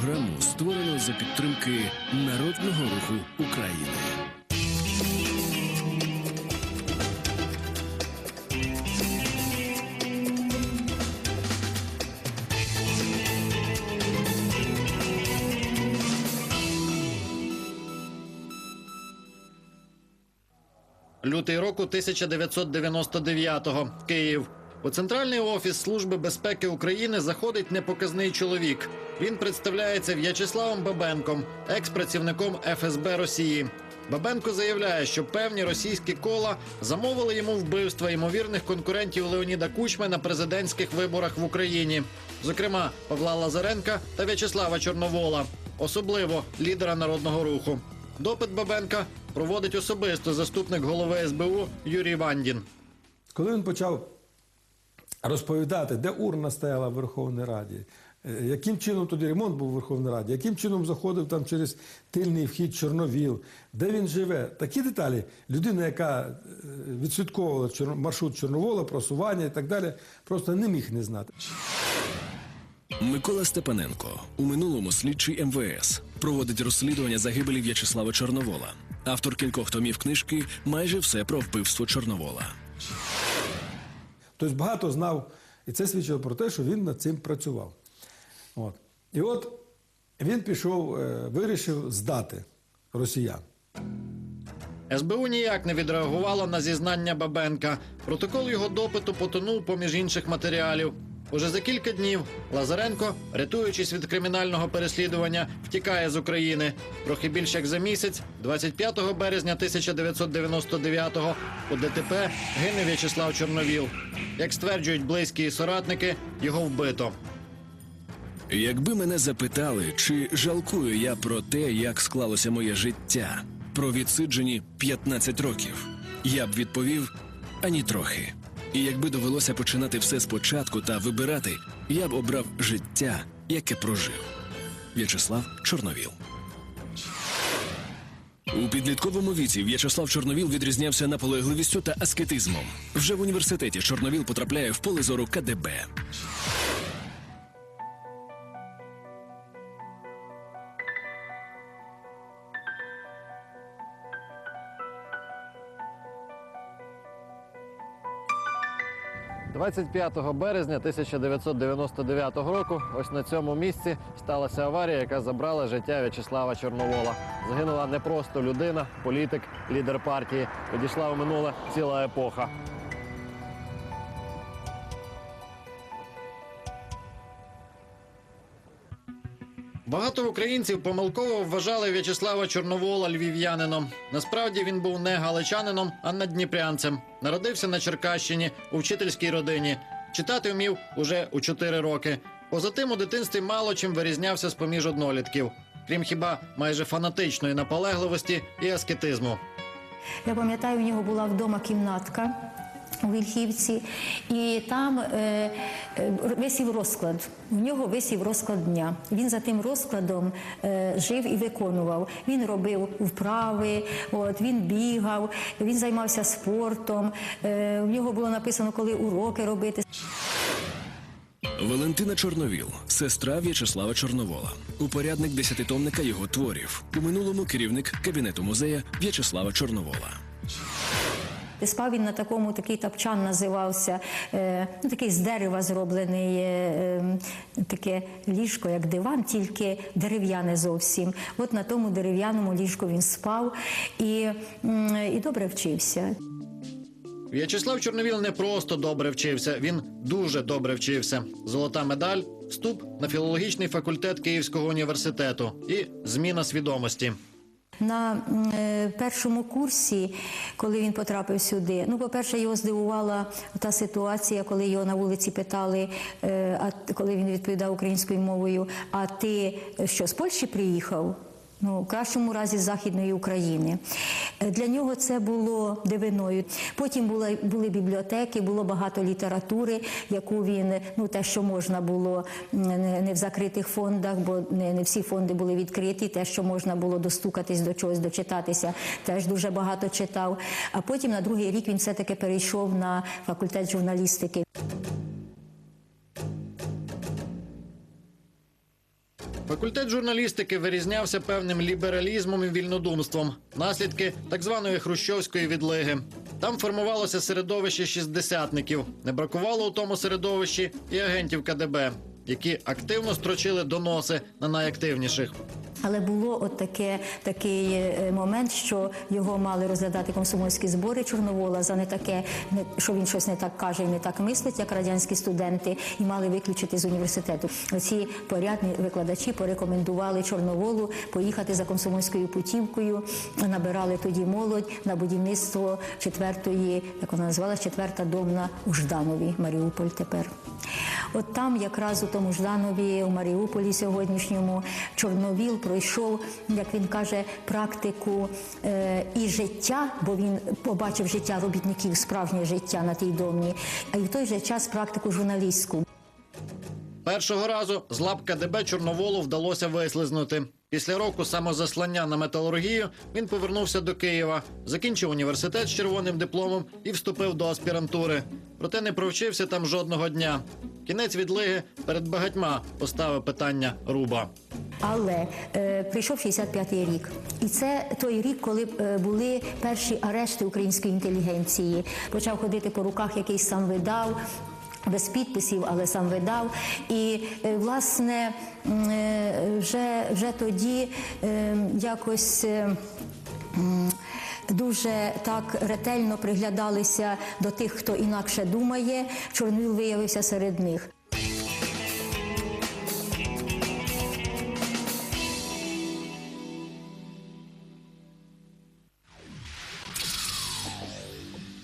програму створено за підтримки Народного руху України. Лютий року 1999-го. Київ. У центральний офіс Служби безпеки України заходить непоказний чоловік. Він представляється В'ячеславом Бабенком, екс-працівником ФСБ Росії. Бабенко заявляє, що певні російські кола замовили йому вбивства ймовірних конкурентів Леоніда Кучми на президентських виборах в Україні, зокрема Павла Лазаренка та В'ячеслава Чорновола, особливо лідера народного руху. Допит Бабенка проводить особисто заступник голови СБУ Юрій Вандін. Коли він почав розповідати, де урна стояла в Верховній Раді, яким чином тоді ремонт був у Верховній Раді, яким чином заходив там через тильний вхід Чорновіл, де він живе, такі деталі людина, яка е, відслідковувала маршрут Чорновола, просування і так далі, просто не міг не знати. Микола Степаненко у минулому слідчий МВС проводить розслідування загибелі В'ячеслава Чорновола. Автор кількох томів книжки майже все про вбивство Чорновола. Тобто багато знав, і це свідчило про те, що він над цим працював. От. І от він пішов, е, вирішив здати росіян. СБУ ніяк не відреагувало на зізнання Бабенка. Протокол його допиту потонув поміж інших матеріалів. Уже за кілька днів Лазаренко, рятуючись від кримінального переслідування, втікає з України. Трохи більше як за місяць, 25 березня 1999-го, у ДТП гине В'ячеслав Чорновіл. Як стверджують близькі і соратники, його вбито. Якби мене запитали, чи жалкую я про те, як склалося моє життя, про відсиджені 15 років, я б відповів ані трохи. І якби довелося починати все спочатку та вибирати, я б обрав життя, яке прожив. В'ячеслав Чорновіл. У підлітковому віці В'ячеслав Чорновіл відрізнявся наполегливістю та аскетизмом. Вже в університеті Чорновіл потрапляє в поле зору КДБ. – 25 березня 1999 року ось на цьому місці сталася аварія, яка забрала життя В'ячеслава Чорновола. Загинула не просто людина, політик, лідер партії. Відійшла у минуле ціла епоха. Багато українців помилково вважали В'ячеслава Чорновола львів'янином. Насправді він був не галичанином, а надніпрянцем. Народився на Черкащині у вчительській родині. Читати вмів уже у 4 роки. Поза тим у дитинстві мало чим вирізнявся з поміж однолітків, крім хіба майже фанатичної наполегливості і аскетизму. Я пам'ятаю, у нього була вдома кімнатка у Вільхівці, і там е, е, висів розклад. В нього висів розклад дня. Він за тим розкладом е, жив і виконував. Він робив вправи, от, він бігав, він займався спортом. В нього було написано, коли уроки робити. Валентина Чорновіл, сестра В'ячеслава Чорновола, упорядник десятитомника його творів. У минулому керівник кабінету музея В'ячеслава Чорновола. Спав він на такому, такий тапчан називався, е, ну, такий з дерева зроблений, е, е, таке ліжко, як диван, тільки дерев'яне зовсім. От на тому дерев'яному ліжку він спав і, і добре вчився. В'ячеслав Чорновіл не просто добре вчився, він дуже добре вчився. Золота медаль, вступ на філологічний факультет Київського університету і зміна свідомості. На е, першому курсі, коли він потрапив сюди, ну, по-перше, його здивувала та ситуація, коли його на вулиці питали, е, коли він відповідав українською мовою, а ти е, що, з Польщі приїхав? Ну, в кращому разі Західної України. Е, Для нього це було дивиною. Потім були, були бібліотеки, було багато літератури, яку він, ну те, що можна було не, в закритих фондах, бо не, не всі фонди були відкриті. Те, що можна було достукатись до чогось, дочитатися, теж дуже багато читав. А потім на другий рік він все-таки перейшов на факультет журналістики. Факультет журналістики вирізнявся певним лібералізмом і вільнодумством, наслідки так званої хрущовської відлиги. Там формувалося середовище шістдесятників. Не бракувало у тому середовищі і агентів КДБ, які активно строчили доноси на найактивніших. Але було от таке, такий е, момент, що його мали розглядати комсомольські збори Чорновола за не таке, що він щось не так каже і не так мислить, як радянські студенти, і мали виключити з університету. Оці порядні викладачі порекомендували Чорноволу поїхати за комсомольською путівкою. Набирали тоді молодь на будівництво четвертої, як вона називалась, четверта домна у Жданові, Маріуполь тепер. От там, якраз у тому Жданові, у Маріуполі сьогоднішньому, Чорновіл пройшов, як він каже, практику е, і життя, бо він побачив життя робітників, справжнє життя на тій домні, а й в той же час практику журналістську. Першого разу з лап КДБ Чорноволу вдалося вислизнути. Після року самозаслання на металургію він повернувся до Києва, закінчив університет з червоним дипломом і вступив до аспірантури. Проте не провчився там жодного дня. Кінець відлиги перед багатьма поставив питання Руба. Але е, прийшов 65-й рік, і це той рік, коли е, були перші арешти української інтелігенції. Почав ходити по руках, якийсь сам видав. Без підписів, але сам видав. І е, власне е, вже, вже тоді е, якось. Дуже так ретельно приглядалися до тих, хто інакше думає. Чорновіл виявився серед них.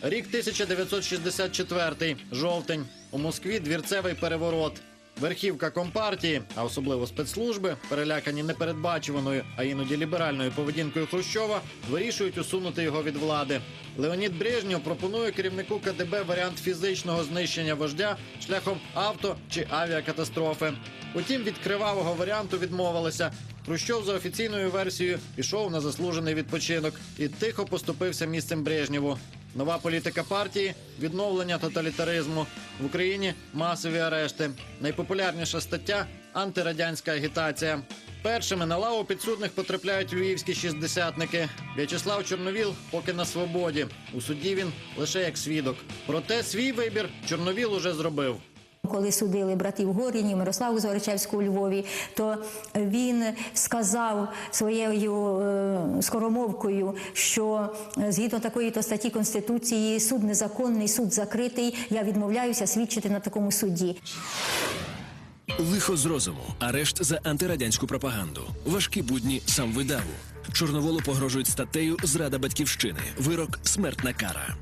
Рік 1964, жовтень. У Москві двірцевий переворот. Верхівка компартії, а особливо спецслужби, перелякані непередбачуваною, а іноді ліберальною поведінкою Хрущова, вирішують усунути його від влади. Леонід Брежнєв пропонує керівнику КДБ варіант фізичного знищення вождя шляхом авто чи авіакатастрофи. Утім, від кривавого варіанту відмовилися. Хрущов за офіційною версією пішов на заслужений відпочинок і тихо поступився місцем Брежнєву. Нова політика партії відновлення тоталітаризму в Україні масові арешти. Найпопулярніша стаття антирадянська агітація. Першими на лаву підсудних потрапляють львівські шістдесятники. В'ячеслав Чорновіл поки на свободі. У суді він лише як свідок. Проте свій вибір Чорновіл уже зробив. Коли судили братів Горінів, Мирославу Зоричевську у Львові, то він сказав своєю е, скоромовкою, що е, згідно такої то статті Конституції суд незаконний, суд закритий. Я відмовляюся свідчити на такому суді. Лихо з розуму, арешт за антирадянську пропаганду, важкі будні сам видаву. Чорноволу погрожують статтею Зрада батьківщини. Вирок смертна кара.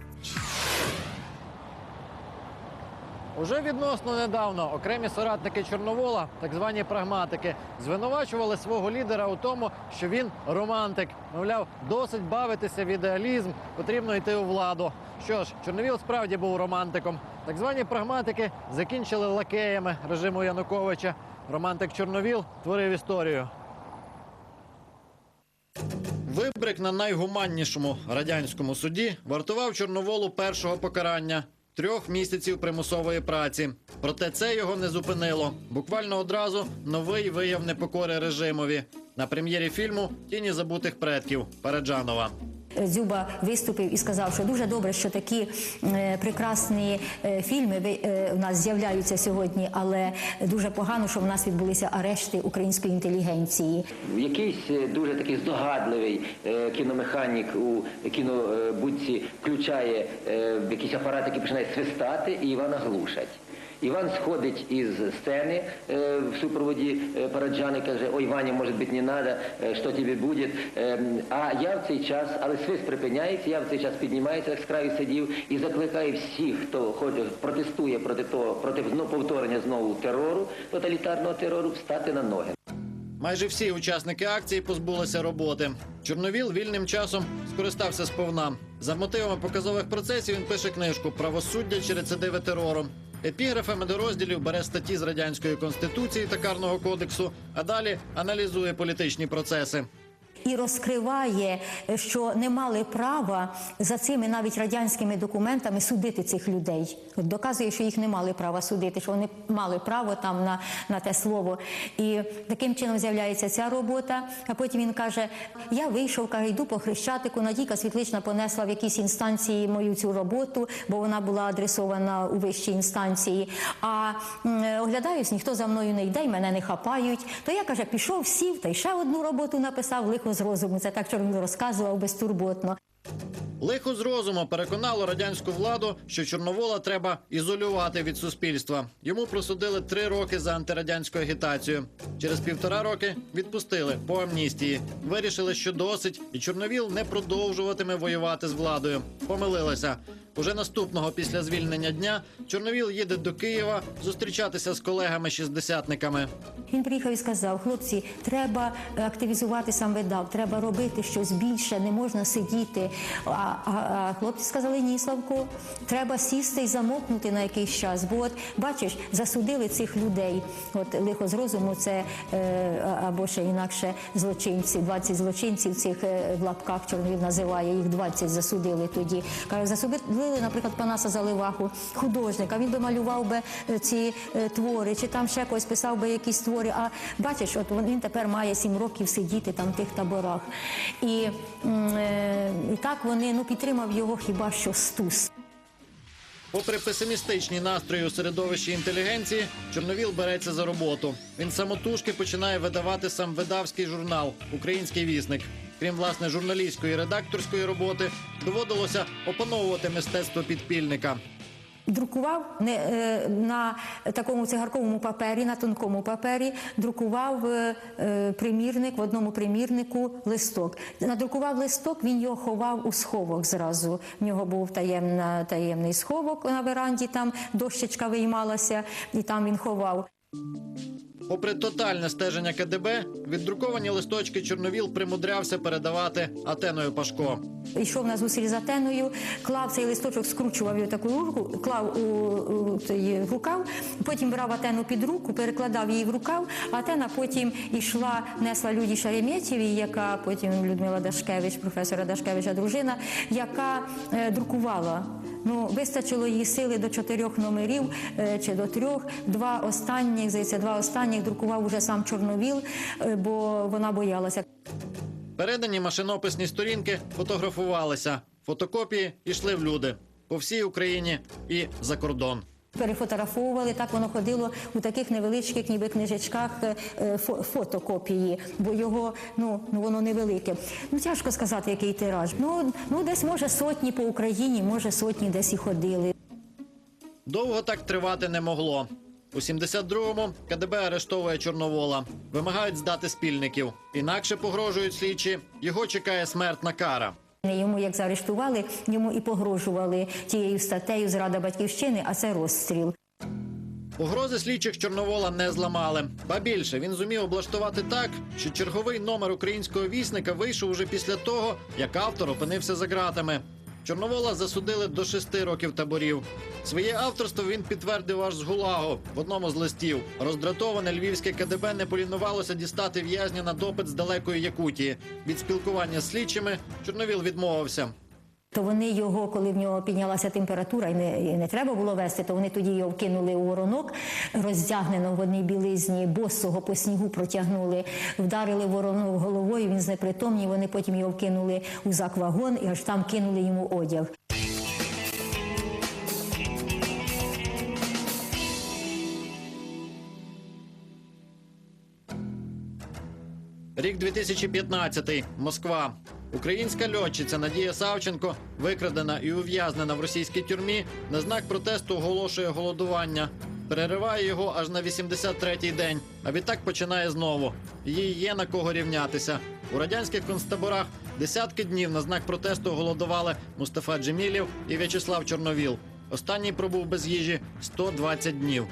Уже відносно недавно окремі соратники Чорновола, так звані прагматики, звинувачували свого лідера у тому, що він романтик. Мовляв, досить бавитися в ідеалізм, потрібно йти у владу. Що ж, Чорновіл справді був романтиком. Так звані прагматики закінчили лакеями режиму Януковича. Романтик Чорновіл творив історію. Вибрик на найгуманнішому радянському суді вартував Чорноволу першого покарання трьох місяців примусової праці. Проте це його не зупинило. Буквально одразу новий вияв непокори режимові на прем'єрі фільму Тіні забутих предків Параджанова. Дзюба виступив і сказав, що дуже добре, що такі е, прекрасні е, фільми е, у нас з'являються сьогодні, але дуже погано, що в нас відбулися арешти української інтелігенції. Якийсь е, дуже такий здогадливий е, кіномеханік у кінобудці включає е, якийсь апарат, який починає свистати, і Івана глушать. Іван сходить із сцени е, в супроводі е, Параджани, каже, ой, Ваня, може бути, не е, що тобі буде. Е, а я в цей час, але свист припиняється, я в цей час піднімаюся, як з краю сидів, і закликаю всіх, хто ходить, протестує проти того, проти знову повторення знову терору, тоталітарного терору, встати на ноги. Майже всі учасники акції позбулися роботи. Чорновіл вільним часом скористався сповна. За мотивами показових процесів він пише книжку Правосуддя чи рецидиви терору. Епіграфами до розділів бере статті з радянської конституції та карного кодексу, а далі аналізує політичні процеси. І розкриває, е, що не мали права за цими навіть радянськими документами судити цих людей. От доказує, що їх не мали права судити, що вони мали право там на, на те слово. І таким чином з'являється ця робота. А потім він каже: Я вийшов, каже, йду по хрещатику. Надійка Світлична понесла в якісь інстанції мою цю роботу, бо вона була адресована у вищій інстанції. А оглядаюсь, ніхто за мною не йде, мене не хапають. То я каже, пішов, сів та й ще одну роботу написав лихо з розуму. Це так Чорновіл розказував безтурботно. Лихо з розуму переконало радянську владу, що Чорновола треба ізолювати від суспільства. Йому присудили три роки за антирадянську агітацію. Через півтора роки відпустили по амністії. Вирішили, що досить, і Чорновіл не продовжуватиме воювати з владою. Помилилися. Уже наступного після звільнення дня Чорновіл їде до Києва зустрічатися з колегами-шістдесятниками. Він приїхав і сказав: хлопці, треба активізувати сам видав, треба робити щось більше, не можна сидіти. А, а, а хлопці сказали, ні, Славко, треба сісти і замовкнути на якийсь час. Бо от бачиш, засудили цих людей. От лихо з розуму, це е, або ще інакше злочинці, 20 злочинців цих е, в лапках Чорновіл називає, їх 20 засудили тоді. Каже, засудили, наприклад, Панаса Заливаху, художника. Він би малював би е, ці е, твори, чи там ще когось писав би якісь твори. А бачиш, от він тепер має сім років сидіти там в тих таборах. І, е, і так вони ну підтримав його хіба що стус. Попри песимістичні настрої у середовищі інтелігенції, Чорновіл береться за роботу. Він самотужки починає видавати сам видавський журнал Український вісник. Крім власне журналістської і редакторської роботи, доводилося опановувати мистецтво підпільника. Друкував не, е, на такому цигарковому папері, на тонкому папері, друкував е, е, примірник в одному примірнику листок. Надрукував листок, він його ховав у сховок зразу. В нього був таємна, таємний сховок на веранді, там дощечка виймалася, і там він ховав. Попри тотальне стеження КДБ, віддруковані листочки Чорновіл примудрявся передавати Атеною Пашко. Йшов на зустріч з Атеною, клав цей листочок, скручував його таку руку, клав у, у в рукав, потім брав Атену під руку, перекладав її в рукав. Атена потім йшла, несла Люді Шереметєвій, яка потім Людмила Дашкевич, професора Дашкевича, дружина, яка е, друкувала. Ну, вистачило її сили до чотирьох номерів е, чи до трьох. Два останніх, здається, два останніх друкував уже сам Чорновіл, е, бо вона боялася. Передані машинописні сторінки фотографувалися. Фотокопії йшли в люди по всій Україні і за кордон. Перефотографовували, так воно ходило у таких невеличких, ніби книжечках е, е, фотокопії, бо його ну, ну воно невелике. Ну тяжко сказати, який тираж. Ну, ну десь може сотні по Україні, може сотні десь і ходили. Довго так тривати не могло. У 72-му КДБ арештовує Чорновола. Вимагають здати спільників. Інакше погрожують слідчі. Його чекає смертна кара. Йому як заарештували, йому і погрожували тією статтею зрада батьківщини, а це розстріл. Угрози слідчих Чорновола не зламали. Ба більше він зумів облаштувати так, що черговий номер українського вісника вийшов уже після того, як автор опинився за ґратами. Чорновола засудили до шести років таборів. Своє авторство він підтвердив аж з Гулагу в одному з листів. Роздратоване львівське КДБ не полінувалося дістати в'язня на допит з далекої Якутії. Від спілкування з слідчими Чорновіл відмовився. То вони його, коли в нього піднялася температура, і не, і не треба було вести, то вони тоді його вкинули у воронок, роздягнено в одній білизні, босого по снігу протягнули, вдарили воронок головою, він знепритомнів, вони потім його вкинули у заквагон і аж там кинули йому одяг. Рік 2015. Москва. Українська льотчиця Надія Савченко викрадена і ув'язнена в російській тюрмі на знак протесту оголошує голодування. Перериває його аж на 83-й день, а відтак починає знову. Їй є на кого рівнятися. У радянських концтаборах десятки днів на знак протесту голодували Мустафа Джемілів і В'ячеслав Чорновіл. Останній пробув без їжі 120 днів.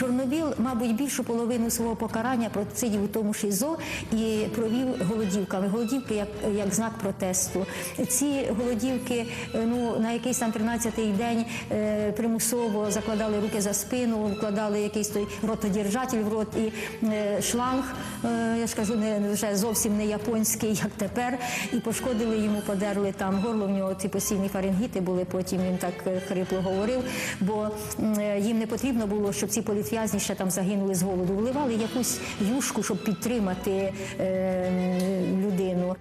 Чорновіл, мабуть, більшу половину свого покарання просидів у тому ШІЗО і провів голодівками. Голодівки як, як знак протесту. Ці голодівки, е, ну на якийсь там 13-й день е, примусово закладали руки за спину, вкладали якийсь той ротодержатель в рот і е, шланг. е, я ж кажу, не вже зовсім не японський, як тепер, і пошкодили йому, подерли там горло. В нього ці постійні фарингіти були. Потім він так е, хрипло говорив, бо е, їм не потрібно було, щоб ці політв'язні ще там загинули з голоду. Вливали якусь юшку, щоб підтримати е, людину.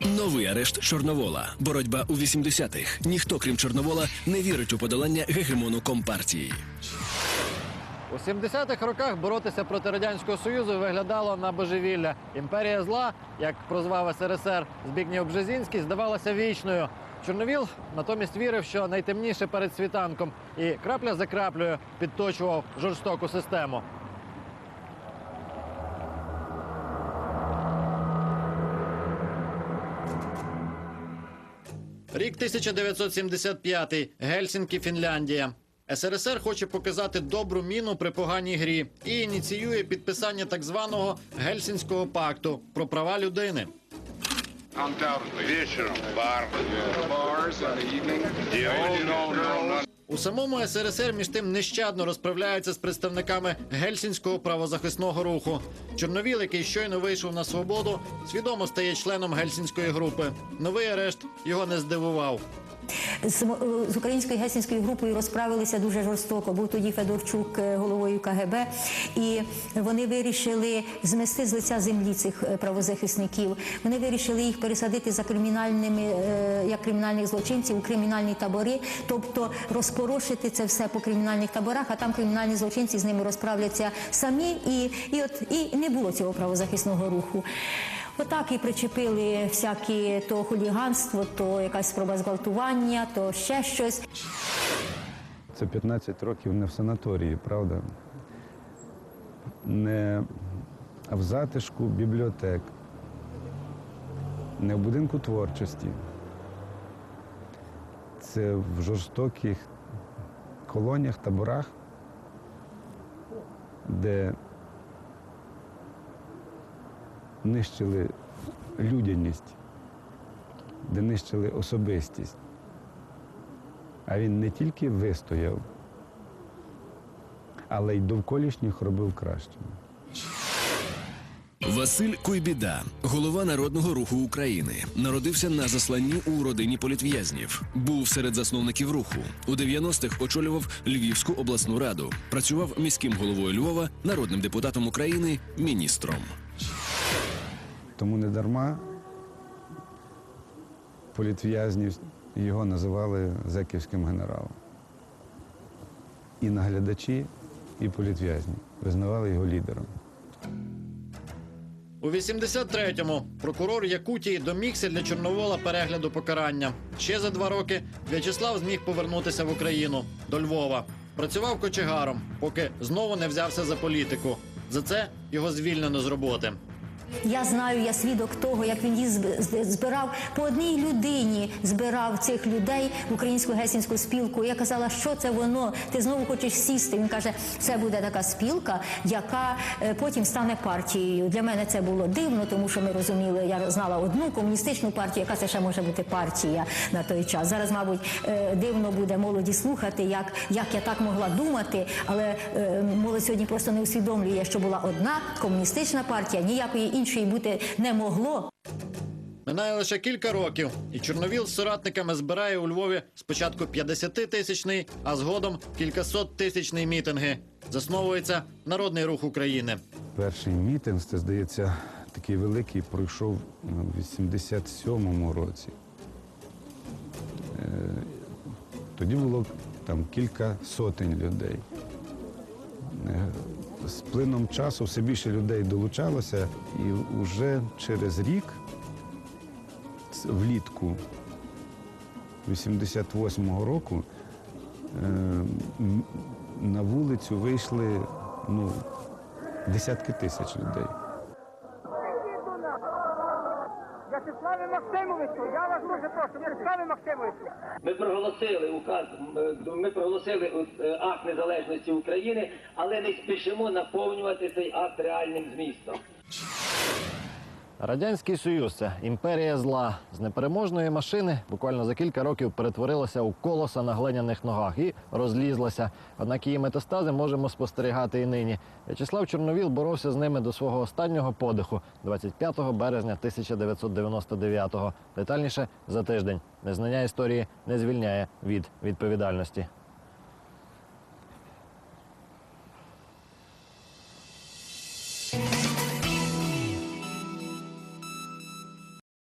Новий арешт Чорновола. Боротьба у 80-х. Ніхто, крім Чорновола, не вірить у подолання гегемону компартії. У 70-х роках боротися проти радянського союзу виглядало на божевілля. Імперія зла, як прозвав СРСР Збігнєв Бжезінський, здавалася вічною. Чорновіл натомість вірив, що найтемніше перед світанком, і крапля за краплею підточував жорстоку систему. Рік 1975. Гельсінкі, Фінляндія. СРСР хоче показати добру міну при поганій грі і ініціює підписання так званого Гельсінського пакту про права людини. Вечером бар. У самому СРСР між тим нещадно розправляється з представниками гельсінського правозахисного руху. Чорновіл, який щойно вийшов на свободу, свідомо стає членом гельсінської групи. Новий арешт його не здивував. З, е, з українською гельсінською групою розправилися дуже жорстоко. Був тоді Федорчук е, головою КГБ, і вони вирішили змести з лиця землі цих е, правозахисників. Вони вирішили їх пересадити за кримінальними як кримінальних злочинців у кримінальні табори, тобто розпорошити це все по кримінальних таборах, а там кримінальні злочинці з ними розправляться самі. І, і от і не було цього правозахисного руху. Отак і причепили всякі то хуліганство, то якась спроба зґвалтування, то ще щось. Це 15 років не в санаторії, правда? Не в затишку бібліотек, не в будинку творчості. Це в жорстоких колоніях, таборах, де нищили людяність, де нищили особистість. А він не тільки вистояв, але й довколишніх робив кращими. Василь Куйбіда, голова народного руху України, народився на засланні у родині політв'язнів. Був серед засновників руху. У 90-х очолював Львівську обласну раду. Працював міським головою Львова, народним депутатом України, міністром. Тому не дарма політв'язнів його називали зеківським генералом. І наглядачі, і політв'язні визнавали його лідером. У 83-му прокурор Якутії домігся для Чорновола перегляду покарання. Ще за два роки В'ячеслав зміг повернутися в Україну до Львова. Працював кочегаром, поки знову не взявся за політику. За це його звільнено з роботи. Я знаю, я свідок того, як він їх збирав по одній людині, збирав цих людей в українську гельсінську спілку. Я казала, що це воно? Ти знову хочеш сісти. Він каже, це буде така спілка, яка е, потім стане партією. Для мене це було дивно, тому що ми розуміли, я знала одну комуністичну партію, яка це ще може бути партія на той час. Зараз, мабуть, е, дивно буде молоді слухати, як, як я так могла думати, але е, молодь сьогодні просто не усвідомлює, що була одна комуністична партія, ніякої іншої бути не могло. Минає лише кілька років, і Чорновіл з соратниками збирає у Львові спочатку 50-тисячний, а згодом кількасот тисячний мітинги. Засновується Народний рух України. Перший мітинг, це здається, такий великий пройшов у 87-му році. Е, Тоді було там кілька сотень людей. З плином часу все більше людей долучалося, і вже через рік, влітку 88-го року, е, на вулицю вийшли ну, десятки тисяч людей. Вячеславе Максимовичу, я вас дуже прошу, Ярославе Максимовичу. Ми проголосили указ, ми проголосили акт незалежності України, але не спішимо наповнювати цей акт реальним змістом. Радянський Союз це імперія зла з непереможної машини буквально за кілька років перетворилася у колоса на глиняних ногах і розлізлася. Однак її метастази можемо спостерігати і нині. В'ячеслав Чорновіл боровся з ними до свого останнього подиху 25 березня 1999-го. Детальніше за тиждень. Незнання історії не звільняє від відповідальності.